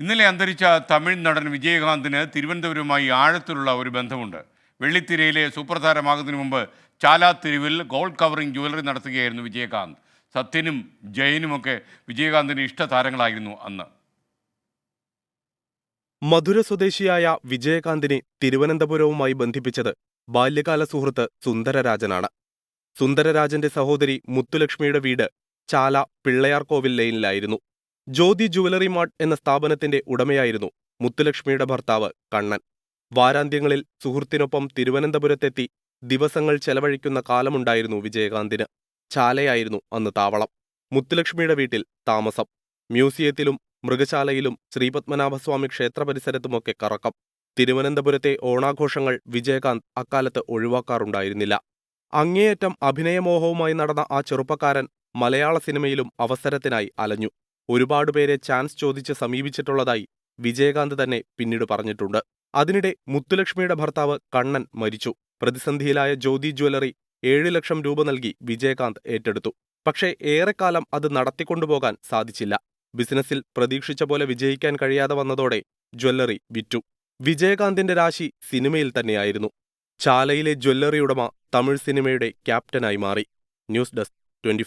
ഇന്നലെ അന്തരിച്ച തമിഴ് നടൻ വിജയകാന്തിന് തിരുവനന്തപുരവുമായി ആഴത്തിലുള്ള ഒരു ബന്ധമുണ്ട്. വെള്ളിത്തിരയിലെ സൂപ്രധാരമാകുന്നതിന് മുമ്പ് ചാലാത്തിരിവിൽ ഗോൾഡ് കവറിംഗ് ജ്വല്ലറി നടത്തുകയായിരുന്നു വിജയകാന്ത്. സത്യനും ജയനുമൊക്കെ വിജയകാന്തിന്റെ ഇഷ്ടതാരങ്ങളായിരുന്നു അന്ന്. മധുര സ്വദേശിയായ വിജയകാന്തിനെ തിരുവനന്തപുരവുമായി ബന്ധിപ്പിച്ചത് ബാല്യകാല സുഹൃത്ത് സുന്ദരരാജനാണ്. സുന്ദരരാജന്റെ സഹോദരി മുത്തുലക്ഷ്മിയുടെ വീട് ചാല പിള്ളയാർകോവിൽ ലൈനിലായിരുന്നു. ജ്യോതി ജുവലറി മാർട്ട് എന്ന സ്ഥാപനത്തിന്റെ ഉടമയായിരുന്നു മുത്തുലക്ഷ്മിയുടെ ഭർത്താവ് കണ്ണൻ. വാരാന്ത്യങ്ങളിൽ സുഹൃത്തിനൊപ്പം തിരുവനന്തപുരത്തെത്തി ദിവസങ്ങൾ ചെലവഴിക്കുന്ന കാലമുണ്ടായിരുന്നു വിജയകാന്തിന്. ചാലയായിരുന്നു അന്ന് താവളം. മുത്തുലക്ഷ്മിയുടെ വീട്ടിൽ താമസം. മ്യൂസിയത്തിലും മൃഗശാലയിലും ശ്രീപത്മനാഭസ്വാമി ക്ഷേത്ര പരിസരത്തുമൊക്കെ കറക്കം. തിരുവനന്തപുരത്തെ ഓണാഘോഷങ്ങൾ വിജയകാന്ത് അക്കാലത്ത് ഒഴിവാക്കാറുണ്ടായിരുന്നില്ല. അങ്ങേയറ്റം അഭിനയമോഹവുമായി നടന്ന ആ ചെറുപ്പക്കാരൻ മലയാള സിനിമയിലും അവസരത്തിനായി അലഞ്ഞു. ഒരുപാട് പേരെ ചാൻസ് ചോദിച്ച് സമീപിച്ചിട്ടുള്ളതായി വിജയകാന്ത് തന്നെ പിന്നീട് പറഞ്ഞിട്ടുണ്ട്. അതിനിടെ മുത്തുലക്ഷ്മിയുടെ ഭർത്താവ് കണ്ണൻ മരിച്ചു. പ്രതിസന്ധിയിലായ ജ്യോതി ജ്വല്ലറി ഏഴ് ലക്ഷം രൂപ നൽകി വിജയകാന്ത് ഏറ്റെടുത്തു. പക്ഷേ ഏറെക്കാലം അത് നടത്തിക്കൊണ്ടുപോകാൻ സാധിച്ചില്ല. ബിസിനസ്സിൽ പ്രതീക്ഷിച്ച പോലെ വിജയിക്കാൻ കഴിയാതെ വന്നതോടെ ജ്വല്ലറി വിറ്റു. വിജയകാന്തിന്റെ രാശി സിനിമയിൽ തന്നെയായിരുന്നു. ചാലയിലെ ജ്വല്ലറി ഉടമ തമിഴ് സിനിമയുടെ ക്യാപ്റ്റനായി മാറി. News desk twenty